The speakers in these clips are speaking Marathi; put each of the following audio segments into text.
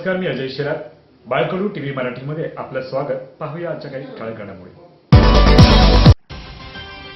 नमस्कार मी अजय शिरात. बाळकडू टीव्ही मराठीमध्ये आपलं स्वागत. पाहूया आजच्या काही काळ घडामोडी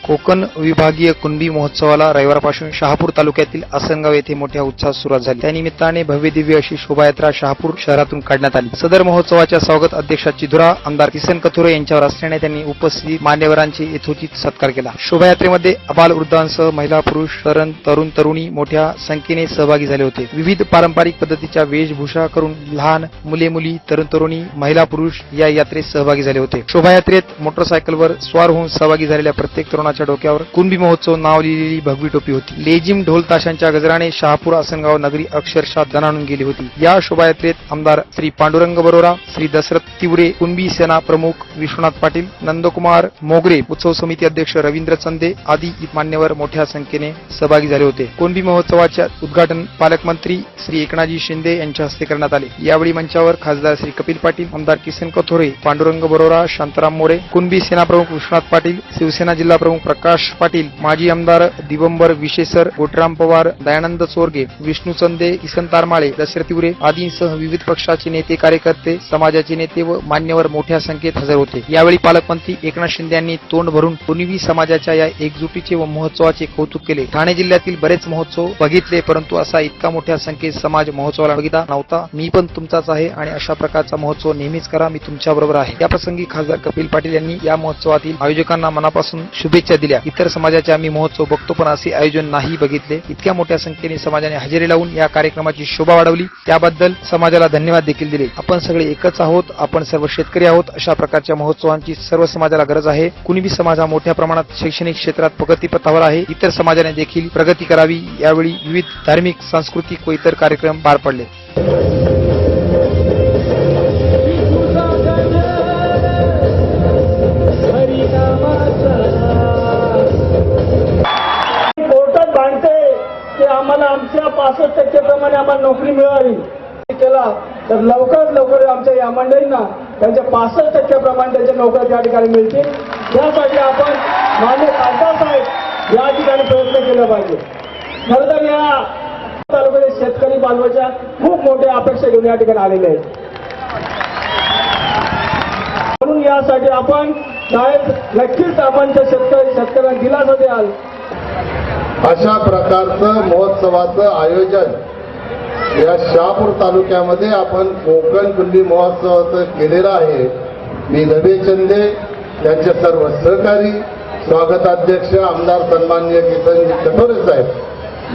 कोकण विभागीय कुणबी महोत्सवाला रविवारपासून शहापूर तालुक्यातील आसनगाव येथे मोठ्या उत्साहात सुरुवात झाली. त्यानिमित्ताने भव्य दिव्य अशी शोभायात्रा शहापूर शहरातून काढण्यात आली. सदर महोत्सवाच्या स्वागत अध्यक्षा धुरा आमदार किसन कथुरे यांच्यावर असल्याने त्यांनी उपस्थित मान्यवरांचे यथोचित सत्कार केला. शोभायात्रेमध्ये अबाल वृद्धांसह महिला पुरुष तरुण तरुण तरुणी मोठ्या संख्येने सहभागी झाले होते. विविध पारंपरिक पद्धतीच्या वेशभूषा करून लहान मुले मुली तरुण तरुणी महिला पुरुष या यात्रेत सहभागी झाले होते. शोभायात्रेत मोटरसायकलवर स्वार होऊन सहभागी झालेल्या प्रत्येक तरुणाच्या डोक्यावर कुणबी महोत्सव नाव लिहिलेली भगवी टोपी होती. लेजिम ढोल ताशांच्या गजराने शहापूर आसनगाव नगरी अक्षरशः दणाणून गेली होती. या शोभायात्रेत आमदार श्री पांडुरंग बरोरा श्री दशरथ तिवरे कुणबी सेना प्रमुख विश्वनाथ पाटील नंदकुमार मोगरे उत्सव समिती अध्यक्ष रवींद्र चंदे आदी मान्यवर मोठ्या संख्येने सहभागी झाले होते. कुणबी महोत्सवाच्या उद्घाटन पालकमंत्री श्री एकनाथजी शिंदे यांच्या हस्ते करण्यात आले. यावेळी मंचावर खासदार श्री कपिल पाटील आमदार किसन कथोरे पांडुरंग बरोरा शांताराम मोरे कुणबी सेना प्रमुख विश्वनाथ पाटील शिवसेना जिल्हा प्रमुख प्रकाश पाटील माजी आमदार दिगंबर विशेसर गोटराम पवार दयानंद चोरगे विष्णू चंदे किसन तारमाळे दशरथ तिवरे आदींसह विविध पक्षाचे नेते कार्यकर्ते समाजाचे नेते व मान्यवर मोठ्या संख्येत हजर होते. यावेळी पालकमंत्री एकनाथ शिंदे यांनी तोंड भरून कुणबी समाजाच्या या एकजुटीचे व महोत्सवाचे कौतुक केले. ठाणे जिल्ह्यातील बरेच महोत्सव बघितले परंतु असा इतका मोठ्या संख्येत समाज महोत्सवाला बघितला नव्हता. मी पण तुमचाच आहे आणि अशा प्रकारचा महोत्सव नेहमीच करा मी तुमच्याबरोबर आहे. या प्रसंगी खासदार कपिल पाटील यांनी या महोत्सवातील आयोजकांना मनापासून शुभेच्छा दिल्या. इतर समाजाचे आम्ही महोत्सव बघतो पण असे आयोजन नाही बघितले. इतक्या मोठ्या संख्येने समाजाने हजेरी लावून या कार्यक्रमाची शोभा वाढवली. त्याबद्दल समाजाला धन्यवाद देखील दिले. आपण सगळे एकच आहोत आपण सर्व शेतकरी आहोत. अशा प्रकारच्या महोत्सवांची सर्व समाजाला गरज आहे. कुणबी समाज हा मोठ्या प्रमाणात शैक्षणिक क्षेत्रात प्रगतीपथावर आहे इतर समाजाने देखील प्रगती करावी. यावेळी विविध धार्मिक सांस्कृतिक व इतर कार्यक्रम पार पडले. आम्हाला आमच्या पासष्ट टक्क्याप्रमाणे आम्हाला नोकरी मिळावी केला तर लवकरात लवकर आमच्या या मंडळींना त्यांच्या पासष्ट टक्क्याप्रमाणे त्यांच्या नोकऱ्या त्या ठिकाणी मिळतील. त्यासाठी आपण मान्य खासदार साहेब या ठिकाणी प्रयत्न केला पाहिजे. खरं तर या तालुक्यातील शेतकरी बांधवाच्या खूप मोठ्या अपेक्षा घेऊन या ठिकाणी आलेल्या आहेत. म्हणून यासाठी आपण साहेब नक्कीच आपण त्या शेतकरी शेतकऱ्यांना दिलासा द्याल. अशा प्रकारचं महोत्सवाचं आयोजन या शहापूर तालुक्यामध्ये आपण कोकण कुंडी महोत्सवाचं केलेलं आहे. मी नवे चंदे त्यांचे सर्व सहकारी स्वागताध्यक्ष आमदार सन्माननीय किसन कठोरे साहेब.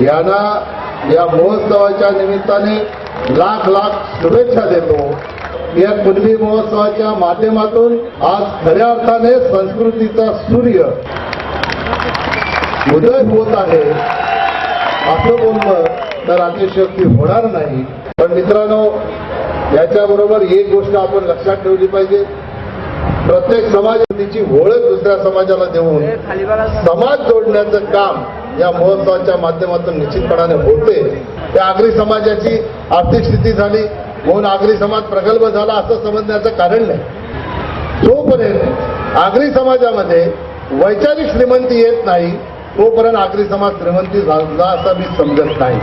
यांना या महोत्सवाच्या निमित्ताने लाख लाख शुभेच्छा देतो. या कुणबी महोत्सवाच्या माध्यमातून आज खऱ्या अर्थाने संस्कृतीचा सूर्य उदय होत आहे. असं बोलणं तर अतिशयोक्ती होणार नाही. पण मित्रांनो याच्याबरोबर एक गोष्ट आपण लक्षात ठेवली पाहिजे. प्रत्येक समाजाची ओळख दुसऱ्या समाजाला देऊन समाज जोडण्याचं काम या महोत्सवाच्या माध्यमातून निश्चितपणाने होते. त्या आगरी समाजाची आर्थिक स्थिती झाली. म्हणून आगरी समाज प्रगल्भ झाला असं समजण्याचं कारण नाही. जोपर्यंत आगरी समाजामध्ये वैचारिक श्रीमंती येत नाही तोपर्यंत आगरी समाज श्रीमंती झाला असा मी समजत नाही.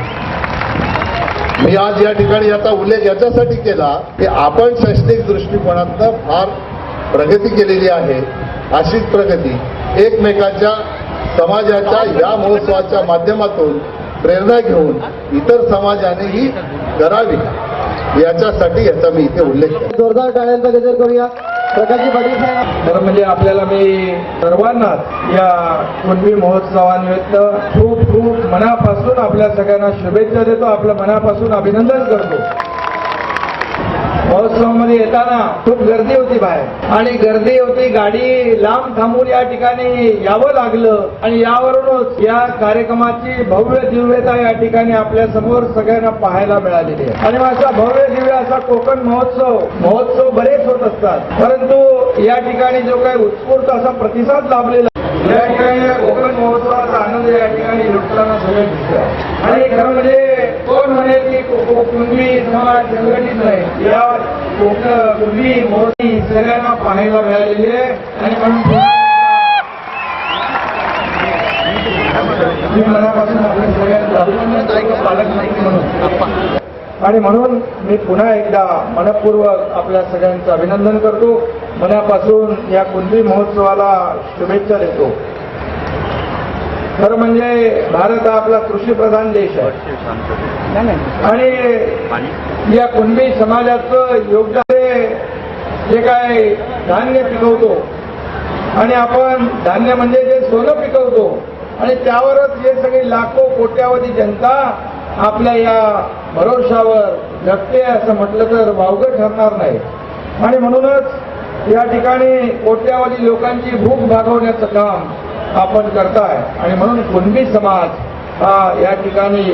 मी आज या ठिकाणी याचा उल्लेख याच्यासाठी केला की आपण शैक्षणिक दृष्टिकोनातनं फार प्रगती केलेली आहे. अशीच प्रगती एकमेकाच्या समाजाच्या या महोत्सवाच्या माध्यमातून प्रेरणा घेऊन इतर समाजानेही करावी. याच्यासाठी याचा मी इथे उल्लेख जोरदार टाळ्यांचा गजर करूया. प्रकाशजी पाटील साहेब तर म्हणजे आपल्याला मी सर्वांनाच या कुणबी महोत्सवानिमित्त खूप खूप मनापासून आपल्या सगळ्यांना शुभेच्छा देतो. आपलं मनापासून अभिनंदन करतो. महोत्सवामध्ये येताना खूप गर्दी होती बाहेर. आणि गर्दी होती गाडी लांब थांबून या ठिकाणी यावं लागलं. आणि यावरूनच या कार्यक्रमाची भव्य दिव्यता या ठिकाणी आपल्यासमोर सगळ्यांना पाहायला मिळालेली आहे. आणि माझा असा भव्य दिव्य असा कोकण महोत्सव महोत्सव बरेच होत असतात. परंतु या ठिकाणी जो काही उत्स्फूर्त असा प्रतिसाद लाभलेला या ठिकाणी कोकण महोत्सवाचा आनंद या ठिकाणी लुटताना सगळ्या दिसतो आणि खरं म्हणजे कोण म्हणेल की को- कुणबी समाज संघटित नाही या कोकण कुणबी मोठी सगळ्यांना पाहायला मिळालेली आहे. आणि म्हणून मनापासून आपल्या सगळ्यांचं अभिनंदन करतो पालकमंत्री म्हणून. आणि म्हणून मी पुन्हा एकदा मनपूर्वक आपल्या सगळ्यांचं अभिनंदन करतो. मनापासून या कुंभी महोत्सवाला शुभेच्छा देतो. खरं म्हणजे भारत हा आपला कृषीप्रधान देश आहे. आणि या कुणबी समाजाचं योगदान जे काय धान्य पिकवतो आणि आपण धान्य म्हणजे जे सोनं पिकवतो आणि त्यावरच हे सगळी लाखो कोट्यावधी जनता आपल्या या भरोशावर जगते असं म्हटलं तर वावगं ठरणार नाही. आणि म्हणूनच या ठिकाणी कोट्यावधी लोकांची भूक भागवण्याचं काम आपण करताय. आणि म्हणून कुणबी समाज हा या ठिकाणी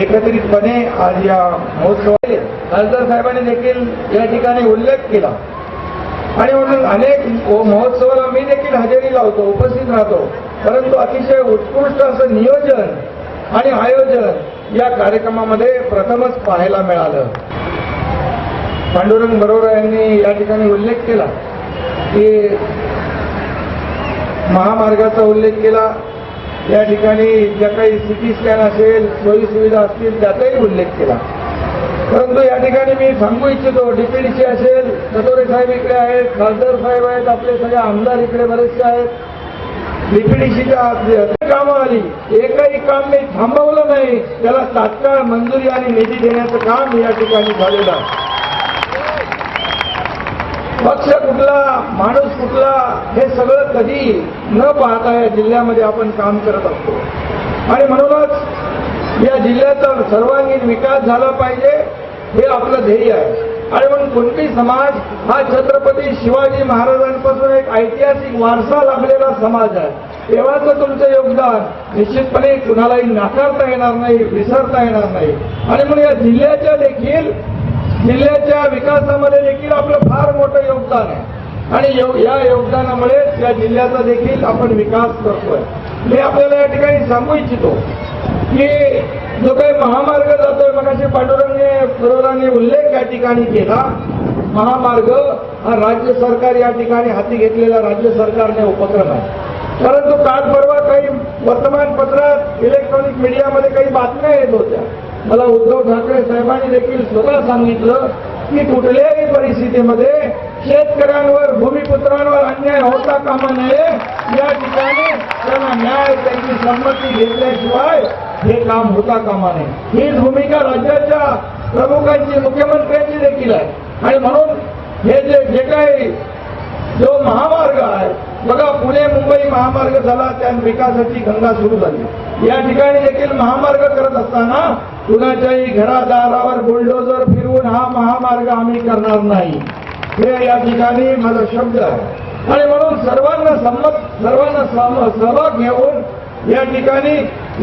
एकत्रितपणे आज या महोत्सवात खासदार साहेबांनी देखील या ठिकाणी उल्लेख केला. आणि म्हणून अनेक महोत्सवाला मी देखील हजेरी लावतो उपस्थित राहतो. परंतु अतिशय उत्कृष्ट असं नियोजन आणि आयोजन या कार्यक्रमामध्ये प्रथमच पाहायला मिळालं. पांडुरंग बरोबर यांनी या ठिकाणी उल्लेख केला की महामार्गाचा उल्लेख केला. या ठिकाणी ज्या काही सिटी स्कॅन असेल सोयी सुविधा असतील त्याचाही उल्लेख केला. परंतु या ठिकाणी मी सांगू इच्छितो डीपीडीसी असेल सतोरे साहेब इकडे आहेत खासदार साहेब आहेत आपले सगळे आमदार इकडे बरेचसे आहेत. डीपीडीसीच्या कामं आली. एकही काम मी थांबवलं नाही. त्याला तात्काळ मंजुरी आणि निधी देण्याचं काम या ठिकाणी झालेलं आहे. पक्ष कुठला माणूस कुठला हे सगळं कधी न पाहता या जिल्ह्यामध्ये आपण काम करत असतो. आणि म्हणूनच या जिल्ह्याचा सर्वांगीण विकास झाला पाहिजे हे आपलं ध्येय आहे. आणि म्हणून कुणबी समाज हा छत्रपती शिवाजी महाराजांपासून एक ऐतिहासिक वारसा लाभलेला समाज आहे. तेव्हाचं तुमचं योगदान निश्चितपणे कुणालाही नाकारता येणार नाही विसरता येणार नाही. आणि म्हणून या जिल्ह्याच्या देखील जिल्ह्याच्या विकासामध्ये देखील आपलं फार मोठं योगदान आहे. आणि यो- या योगदानामुळे या जिल्ह्याचा देखील आपण विकास करतोय. मी आपल्याला या ठिकाणी सांगू इच्छितो की जो काही महामार्ग जातोय मगाशी पांडुरंगे बरोबरांनी उल्लेख या ठिकाणी केला. महामार्ग हा राज्य सरकार या ठिकाणी हाती घेतलेला राज्य सरकारने उपक्रम आहे. परंतु काल परवा काही वर्तमानपत्रात इलेक्ट्रॉनिक मीडियामध्ये काही बातम्या येत होत्या. मला उद्धव ठाकरे साहेबांनी देखील स्वतः सांगितलं. की कुठल्याही परिस्थितीमध्ये शेतकऱ्यांवर भूमिपुत्रांवर अन्याय होता कामा नये. या ठिकाणी त्यांना न्याय त्यांची संमती घेतल्याशिवाय हे काम होता कामा नये. ही भूमिका राज्याच्या प्रमुखांची मुख्यमंत्र्यांची देखील आहे. आणि म्हणून हे जे जे काही जो महामार्ग आहे बघा पुणे मुंबई महामार्ग झाला त्या विकासाची गंगा सुरू झाली. या ठिकाणी देखील महामार्ग करत असताना कुणाच्याही घरादारावर बुलडोजर फिरवून हा महामार्ग आम्ही करणार नाही. हे या ठिकाणी माझा शब्द आहे. आणि म्हणून सर्वांना संमत सर्वांना सहभाग घेऊन या ठिकाणी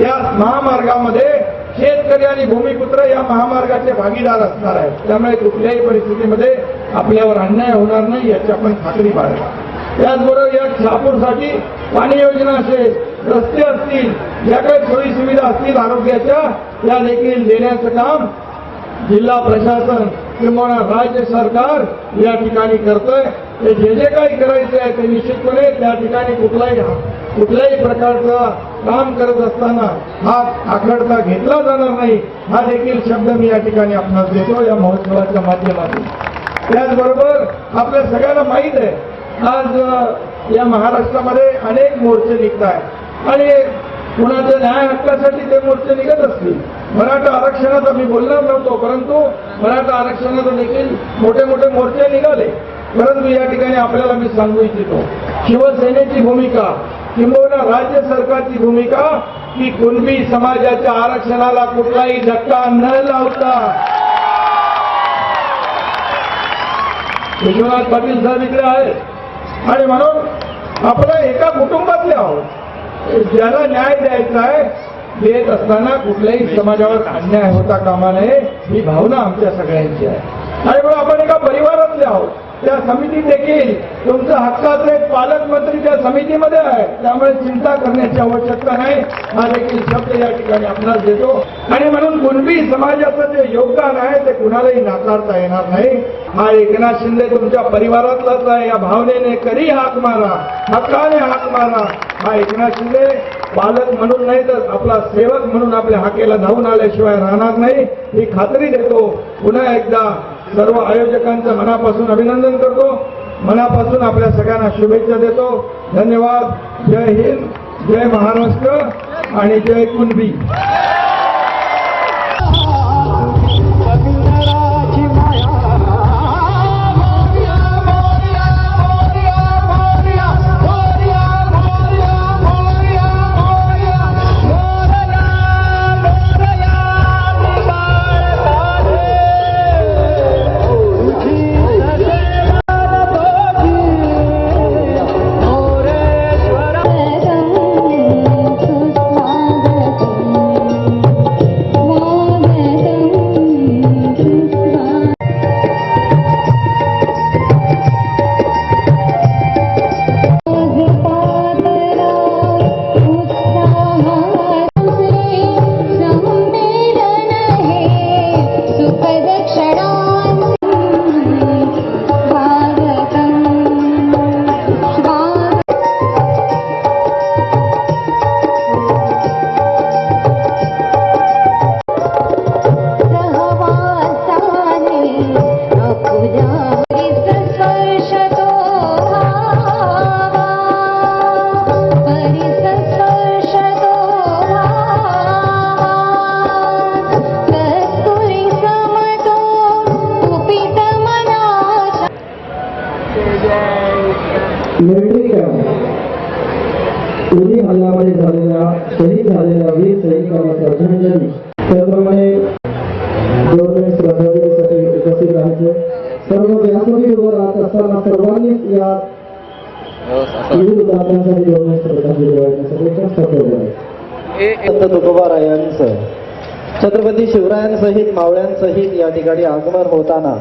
या महामार्गामध्ये शेतकरी आणि भूमिपुत्र या महामार्गाचे भागीदार असणार आहेत. त्यामुळे कुठल्याही परिस्थितीमध्ये आपल्यावर अन्याय होणार नाही याची आपण खात्री बाळगा त्याचबरोबर या शहापूरसाठी पाणी योजना असेल रस्ते असतील ज्या काही सोयी सुविधा असतील आरोग्याच्या त्या देखील देण्याचं काम जिल्हा प्रशासन किंवा राज्य सरकार या ठिकाणी करतोय. ते जे जे काही करायचं आहे ते निश्चितपणे त्या ठिकाणी कुठलाही कुठल्याही प्रकारचं काम करत असताना हा आखडता घेतला जाणार नाही. हा देखील शब्द मी या ठिकाणी आपणास देतो या महोत्सवाच्या माध्यमातून. त्याचबरोबर आपल्या सगळ्यांना माहीत आहे आज या महाराष्ट्रामध्ये अनेक मोर्चे निघत आहेत आणि कुणाच्या न्याय हक्कासाठी ते मोर्चे निघत असतील. मराठा आरक्षणाचा मी बोलणार नव्हतो परंतु मराठा आरक्षणाचा देखील मोठे मोठे मोर्चे निघाले. परंतु या ठिकाणी आपल्याला मी सांगू इच्छितो शिवसेनेची भूमिका किंबहुना राज्य सरकारची भूमिका की कुणबी समाजाच्या आरक्षणाला कुठलाही धक्का न लावता. विश्वनाथ पाटील साहेब इकडे आहेत. आणि म्हणून आपल्या एका कुटुंबातले आहोत. ज्याला न्याय द्यायचा आहे देत असताना कुठल्याही समाजावर अन्याय होता कामा नये ही भावना आमच्या सगळ्यांची आहे. आणि म्हणून आपण एका परिवारातले आहोत. त्या समिती देखील तुमचं हक्काचे पालकमंत्री त्या समितीमध्ये आहे. त्यामुळे चिंता करण्याची आवश्यकता नाही. हा देखील शब्द या ठिकाणी आपणास देतो. आणि म्हणून कुणबी समाजाचं जे योगदान आहे ते कुणालाही नाकारता येणार नाही. हा एकनाथ शिंदे तुमच्या परिवारातलाच आहे. या भावनेने कधी हाक मारा. हक्काने हाक मारा. हा एकनाथ शिंदे पालक म्हणून नाही तर आपला सेवक म्हणून आपल्या हाकेला धावून आल्याशिवाय राहणार नाही. ही खात्री देतो. पुन्हा एकदा सर्व आयोजकांचं मनापासून अभिनंदन करतो. मनापासून आपल्या सगळ्यांना शुभेच्छा देतो. धन्यवाद. जय हिंद. जय महाराष्ट्र. आणि जय कुणबी. उरी हल्ल्यामध्ये झालेल्या शहीद झालेल्या वीर सैनिकांना श्रद्धांजली त्याचप्रमाणे गव्हर्नमेंट श्रद्धांजलीसाठी उपस्थित राहायचे. सर्व व्यासपीठवर राहत असताना सर्वांनीच या विविध गव्हर्नमेंट श्रद्धांजली वाढण्यासाठी छत्रपती शिवरायांसहित मावळ्यांसहित या ठिकाणी आगमन होताना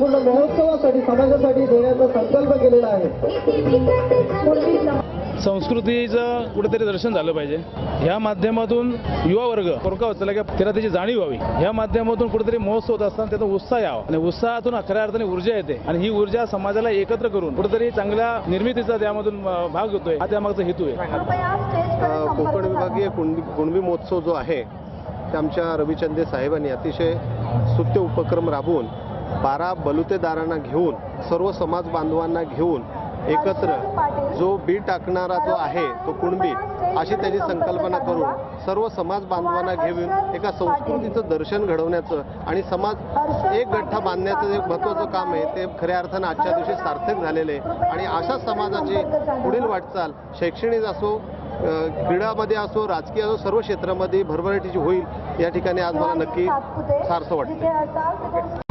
संपूर्ण महोत्सवासाठी समाजासाठी देण्याचा संकल्प केलेला आहे. संस्कृतीचं कुठेतरी दर्शन झालं पाहिजे. ह्या माध्यमातून युवा वर्ग पोरका होतला की त्याला त्याची जाणीव व्हावी ह्या माध्यमातून कुठेतरी महोत्सव होत असताना त्याचा उत्साह यावा. आणि उत्साहातून खऱ्या अर्थाने ऊर्जा येते. आणि ही ऊर्जा समाजाला एकत्र करून कुठेतरी चांगल्या निर्मितीचा त्यामधून भाग घेतोय. हा त्यामागचा हेतू आहे. कोकण विभागीय कुणबी कुणबी महोत्सव जो आहे ते आमच्या रविचंदे साहेबांनी अतिशय स्तुत्य उपक्रम राबवून बारा बलुतेदारांना घेऊन सर्व समाज बांधवांना घेऊन एकत्र जो बी टाकणारा जो आहे तो कुणबी अशी त्याची संकल्पना करून सर्व समाज बांधवांना घेऊन एका संस्कृतीचं दर्शन घडवण्याचं आणि समाज एक गठ्ठा बांधण्याचं एक महत्त्वाचं काम आहे ते खऱ्या अर्थानं आजच्या दिवशी सार्थक झालेलं आहे. आणि अशा समाजाची पुढील वाटचाल शैक्षणिक असो क्रीडामध्ये असो राजकीय असो सर्व क्षेत्रामध्ये भरभराटीची होईल या ठिकाणी आज मला नक्की सारसं वाटतं